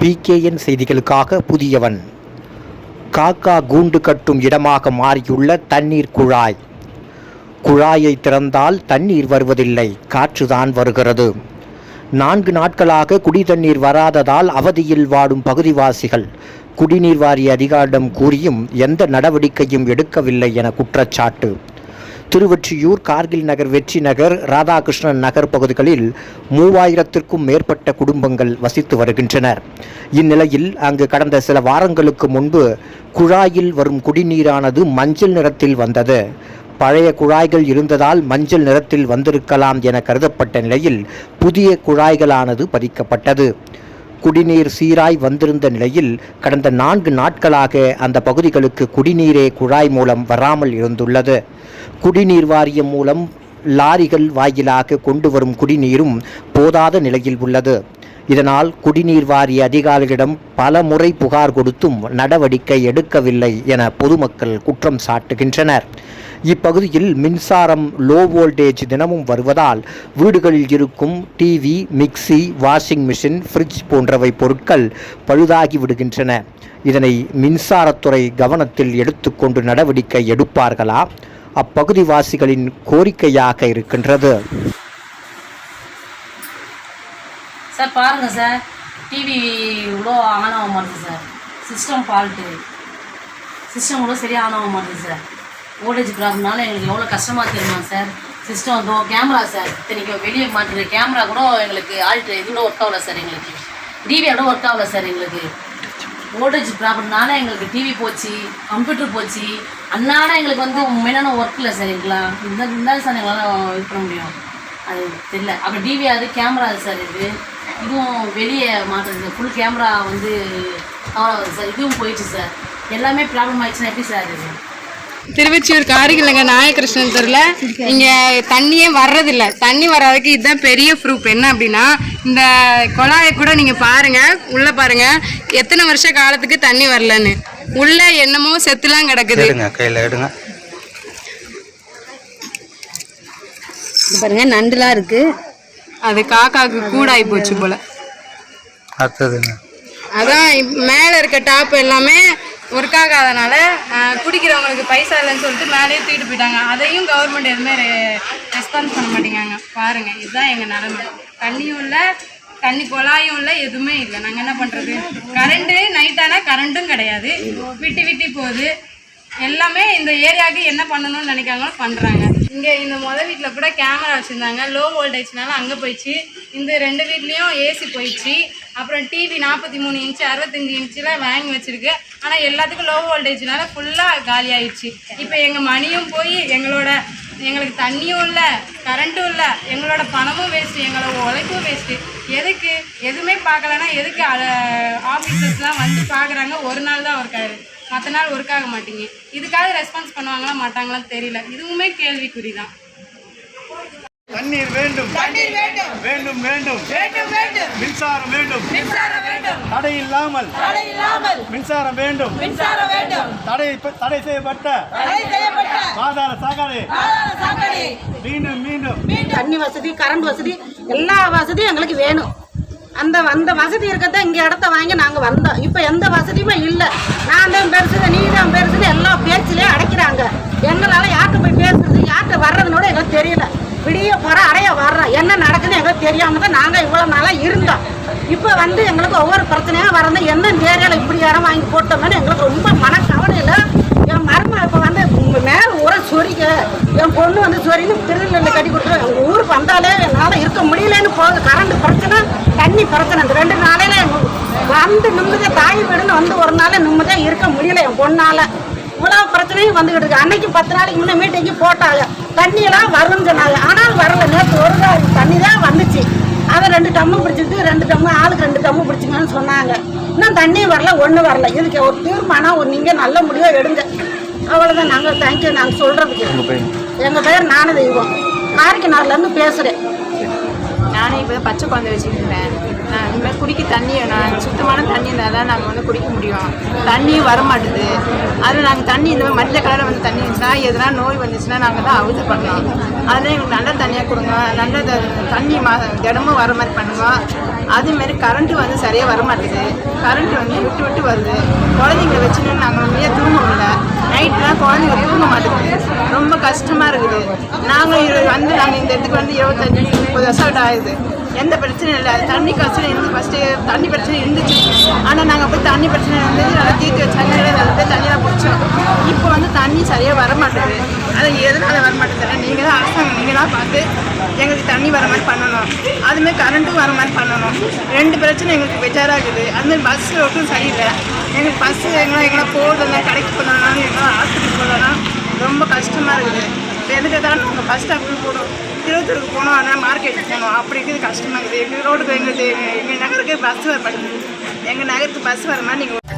PKN செய்திகளுக்காக புதியவன். காக்கா கூண்டு கட்டும் இடமாக மாறியுள்ள தண்ணீர் குழாய். குழாயை திறந்தால் தண்ணீர் வருவதில்லை காற்றுதான் வருகிறது. நான்கு நாட்களாக குடி தண்ணீர் வராததால் அவதியில் வாடும் பகுதிவாசிகள் குடிநீர் வாரிய அதிகாரிடம் கூறியும் எந்த நடவடிக்கையும் எடுக்கவில்லை என குற்றச்சாட்டு. திருவொற்றியூர் கார்கில் நகர் வெற்றி நகர் ராதாகிருஷ்ணன் நகர் பகுதிகளில் மூவாயிரத்திற்கும் மேற்பட்ட குடும்பங்கள் வசித்து வருகின்றனர். இந்நிலையில் அங்கு கடந்த சில வாரங்களுக்கு முன்பு குழாயில் வரும் குடிநீரானது மஞ்சள் நிறத்தில் வந்தது. பழைய குழாய்கள் இருந்ததால் மஞ்சள் நிறத்தில் வந்திருக்கலாம் என கருதப்பட்ட நிலையில் புதிய குழாய்களானது பதிக்கப்பட்டது. குடிநீர் சீராய் வந்திருந்த நிலையில் கடந்த நான்கு நாட்களாக அந்த பகுதிகளுக்கு குடிநீரே குழாய் மூலம் வராமல் இருந்துள்ளது. குடிநீர் வாரியம் மூலம் லாரிகள் வாயிலாக கொண்டு வரும் குடிநீரும் போதாத நிலையில் உள்ளது. இதனால் குடிநீர் வாரிய அதிகாரிகளிடம் பல முறை புகார் கொடுத்தும் நடவடிக்கை எடுக்கவில்லை என பொதுமக்கள் குற்றம் சாட்டுகின்றனர். இப்பகுதியில் மின்சாரம் லோ வோல்டேஜ் தினமும் வருவதால் வீடுகளில் இருக்கும் TV mixie washing machine fridge போன்றவை பொருட்கள் பழுதாகி விடுகின்றன. இதனை மின்சாரத்துறை கவனத்தில் எடுத்துக்கொண்டு நடவடிக்கை எடுப்பார்களா? அப்பகுதிவாசிகளின் கோரிக்கையாக இருக்கின்றது. சார் பாருங்கள் சார். டிவி இவ்வளோ ஆன் ஆக மாட்டேங்குது சார். சிஸ்டம் ஃபால்ட்டு சிஸ்டம் கூட சரியாக ஆன் ஆக மாட்டேங்குது சார். ஓல்டேஜ் ப்ராப்ளம்னால எங்களுக்கு எவ்வளோ கஷ்டமாக தெரியுமா சார் சிஸ்டம் இதோ கேமரா சார் இத்தனைக்கு வெளியே மாட்டுற கேமரா கூட எங்களுக்கு ஆல்ட் இது கூட ஒர்க் ஆகல சார் எங்களுக்கு. டிவி கூட ஒர்க் ஆகல சார் எங்களுக்கு. ஓல்டேஜ் ப்ராப்ளம்னால எங்களுக்கு டிவி போச்சு கம்ப்யூட்டர் போச்சு. அன்னாட எங்களுக்கு வந்து மெயினான ஒர்க் இல்லை சார் எங்களா. இந்த இருந்தாலும் சார் எங்களால் இது பண்ண முடியும். அது தெரியல. அப்புறம் டிவி அது கேமரா சார் இது. இதுவும் வெளியே மாட்டுறது. ஃபுல் கேமரா வந்து கவர் ஆகுது சார் இதுவும் போயிடுச்சு சார் எல்லாமே ப்ராப்ளம் ஆயிடுச்சுன்னா எப்படி சார் இது திருவொற்றியூர் காரிகள் நகர் நாயகிருஷ்ணன் தெருல இங்க தண்ணியே வர்றதில்ல. தண்ணி வராதுக்கு இதுதான் பெரிய ப்ரூஃப் என்ன அப்படின்னா இந்த குழாயை கூட நீங்க பாருங்க உள்ள பாருங்க. எத்தனை வருஷ காலத்துக்கு தண்ணி வரலன்னு. உள்ள என்னமோ செத்துலாம் கிடக்குது. கையில் எடுங்க. பாருங்க நண்டுலாம் இருக்கு. அது காக்காக்கு கூடாகி போச்சு போல. அதான் மேல இருக்க டாப் எல்லாமே ஒர்க் ஆகாதனால குடிக்கிறவங்களுக்கு பைசா இல்லைன்னு சொல்லிட்டு மேலேயே தூக்கிட்டு போயிட்டாங்க. அதையும் கவர்மெண்ட் எதுவுமே ரெஸ்பான்ஸ் பண்ண மாட்டேங்காங்க. பாருங்க இதுதான் எங்கள் நிலமை தண்ணியும் இல்லை தண்ணி குழாயும் இல்லை எதுவுமே இல்லை. நாங்கள் என்ன பண்ணுறது கரண்ட்டு நைட் ஆனால் கரண்ட்டும் கிடையாது. விட்டு விட்டு போகுது. எல்லாமே இந்த ஏரியாவுக்கு என்ன பண்ணணும்னு நினைக்காங்களோ பண்ணுறாங்க இங்கே இந்த முதல் வீட்டில் கூட கேமரா வச்சுருந்தாங்க. லோ வோல்டேஜ்னால அங்கே போயிடுச்சு. இந்த ரெண்டு வீட்லேயும் ஏசி போயிடுச்சு. அப்புறம் டிவி நாற்பத்தி மூணு இன்ச்சு அறுபத்தஞ்சி இன்ச்சில் வாங்கி வச்சுருக்கு. ஆனால் எல்லாத்துக்கும் லோ வோல்டேஜ்னால ஃபுல்லாக காலி ஆயிடுச்சு இப்போ எங்கள் மணியும் போய் எங்களோட எங்களுக்கு தண்ணியும் இல்லை கரண்ட்டும் இல்லை எங்களோட பணமும் வேஸ்ட்டு எங்களோட உழைப்பும் வேஸ்ட்டு எதுக்கு? எதுவுமே பார்க்கலன்னா எதுக்கு ஆஃபீஸர்ஸ்லாம் வந்து பார்க்குறாங்க? ஒரு நாள் தான் ஒர்க் மற்ற நாள் ஒர்க் ஆக மாட்டீங்க இதுக்காக ரெஸ்பான்ஸ் பண்ணுவாங்களா மாட்டாங்களான்னு தெரியல. இதுவுமே கேள்விக்குறி தான். தண்ணீர் வேண்டும். தண்ணீர் வேண்டும். வேண்டும் வேண்டும். வேண்டும் வேண்டும். மின்சாரம் வேண்டும். மின்சாரம் வேண்டும். தடை இல்லாமல். தடை இல்லாமல். மின்சாரம் வேண்டும். மின்சாரம் வேண்டும். தடை தடை செய்யப்பட்ட. தடை செய்யப்பட்ட. ஆதார சாக்கடை ஆதார சாக்கடை மீண்டும் மீண்டும். தண்ணி வசதி கரண்ட் வசதி எல்லா வசதியும் எங்களுக்கு வேணும். அந்த அந்த வசதி இருக்கதான் இங்கே இடத்த வாங்கி நாங்கள் வந்தோம். இப்போ எந்த வசதியுமே இல்லை. நான் தான் பெருசு நீ தான் பெருசுன்னு தெரியாம தான் நாங்கள் இவ்வளோ நாளாக இருந்தோம். இப்போ வந்து எங்களுக்கு ஒவ்வொரு பிரச்சனையாக வரந்து என்ன ஏரியாவில் இப்படி யாரும் வாங்கி போட்டோம்னு எங்களுக்கு ரொம்ப மனக்கவலையில் என் மருமக இப்போ வந்து உங்கள் மேலே ஊரை சொரிக்க என் பொண்ணு வந்து சொரின்னு திருநெல்வேலியில் கட்டி கொடுத்துரு எங்கள் ஊருக்கு வந்தாலே என்னால் இருக்க முடியலன்னு போகுது. கரண்ட் பிரச்சனை தண்ணி பிரச்சனை. இந்த ரெண்டு நாளையில் வந்து நிம்மதியாக தாய் வீடுன்னு வந்து ஒரு நாள் நிம்மதியாக இருக்க முடியல என் பொண்ணால். இவ்வளோ பிரச்சனையும் வந்துக்கிட்டு இருக்கு. அன்னைக்கு பத்து நாளைக்கு முன்னே மீட்டிங்கு போட்டாங்க. தண்ணியெல்லாம் வரும்னு சொன்னாங்க. ஆனால் வரல. நேற்று ஒரு நாள் தண்ணி தான் வந்துச்சு. அதை ரெண்டு டம்மு பிடிச்சிருக்கு ரெண்டு டம்மு ஆளுக்கு ரெண்டு டம்மு பிடிச்சிங்கன்னு சொன்னாங்க. இன்னும் தண்ணி வரல ஒன்றும் வரல. இதுக்கு ஒரு தீர்மானம் ஒரு நீங்கள் நல்ல முடிவாக எடுங்க. அவ்வளோதான் நாங்கள் தேங்க்யூ நாங்கள் சொல்கிறதுக்கு எங்கள் பேர்? ஞான தெய்வம். காரைக்கிணறுலேருந்து பேசுகிறேன் நானே இப்போ பச்சை குழந்தை வச்சுருக்கிறேன் நான் இந்த மாதிரி குடிக்க தண்ணி வேணும். சுத்தமான தண்ணி இருந்தால் தான் நாங்கள் வந்து குடிக்க முடியும். தண்ணியும் வர மாட்டுது அதில் நாங்கள் தண்ணி இந்த மாதிரி மஞ்சள் கலரில் வந்து தண்ணி இருந்துச்சுன்னா எதனா நோய் வந்துச்சுன்னா நாங்கள் தான் அவுது பண்ணோம் அதனால் எங்களுக்கு நல்ல தண்ணியாக கொடுங்க. நல்ல த- தண்ணி மா தினமும் வர மாதிரி பண்ணுங்க. அதேமாரி கரண்ட்டு வந்து சரியாக வர மாட்டேது கரண்ட்டு வந்து விட்டு விட்டு வருது. குழந்தைங்கள வச்சுன்னு நாங்கள் உண்மையாக தூங்க முடியல? நைட்லாம் குழந்தைங்க தூங்க மாட்டேங்குது. ரொம்ப கஷ்டமாக இருக்குது. நாங்கள் வந்து நாங்கள் இந்த இடத்துக்கு வந்து இருபத்தஞ்சி முப்பது வருஷம் ஆகுது. எந்த பிரச்சனையும் இல்லை. தண்ணி கஷ்டம் இருந்து ஃபஸ்ட்டு தண்ணி பிரச்சனை இருந்துச்சு. ஆனால் நாங்கள் போய் தண்ணி பிரச்சனை இருந்தது நல்லா தீர்த்து வச்சாங்க. நல்லா போய் தண்ணியெல்லாம் பிடிச்சோம் இப்போ வந்து தண்ணி சரியாக வர மாட்டேங்குது. அது எதனால் வர மாட்டேங்குது நீங்கள் தான் அரசாங்கம் நீங்கள் தான் பார்த்து எங்களுக்கு தண்ணி வர மாதிரி பண்ணணும். அதுமாதிரி கரண்ட்டும் வர மாதிரி பண்ணணும். ரெண்டு பிரச்சனை எங்களுக்கு பெஜாராகுது. அதுமாதிரி பஸ் ரோட்டும் சரியில்லை. எங்களுக்கு பஸ்ஸு எங்களை எங்கன்னா போகிறதுனா கடைக்கு போகணும்னா எங்களை ஹாஸ்பிட்டல் போகணும்னா ரொம்ப கஷ்டமாக இருக்குது. எதுக்கு தான் நாங்கள் பஸ் ஸ்டாப்புக்கு போகணும். திருவத்தூருக்கு போகணும் ஆனால் மார்க்கெட்டுக்கு போகணும். அப்படி இருக்குது கஷ்டமாக இருக்குது. எங்கள் ரோடுக்கு எங்களுக்கு எங்கள் நகருக்கு பஸ் வர மாட்டேங்குது. எங்கள் நகருக்கு பஸ் வர மாதிரி நீங்கள்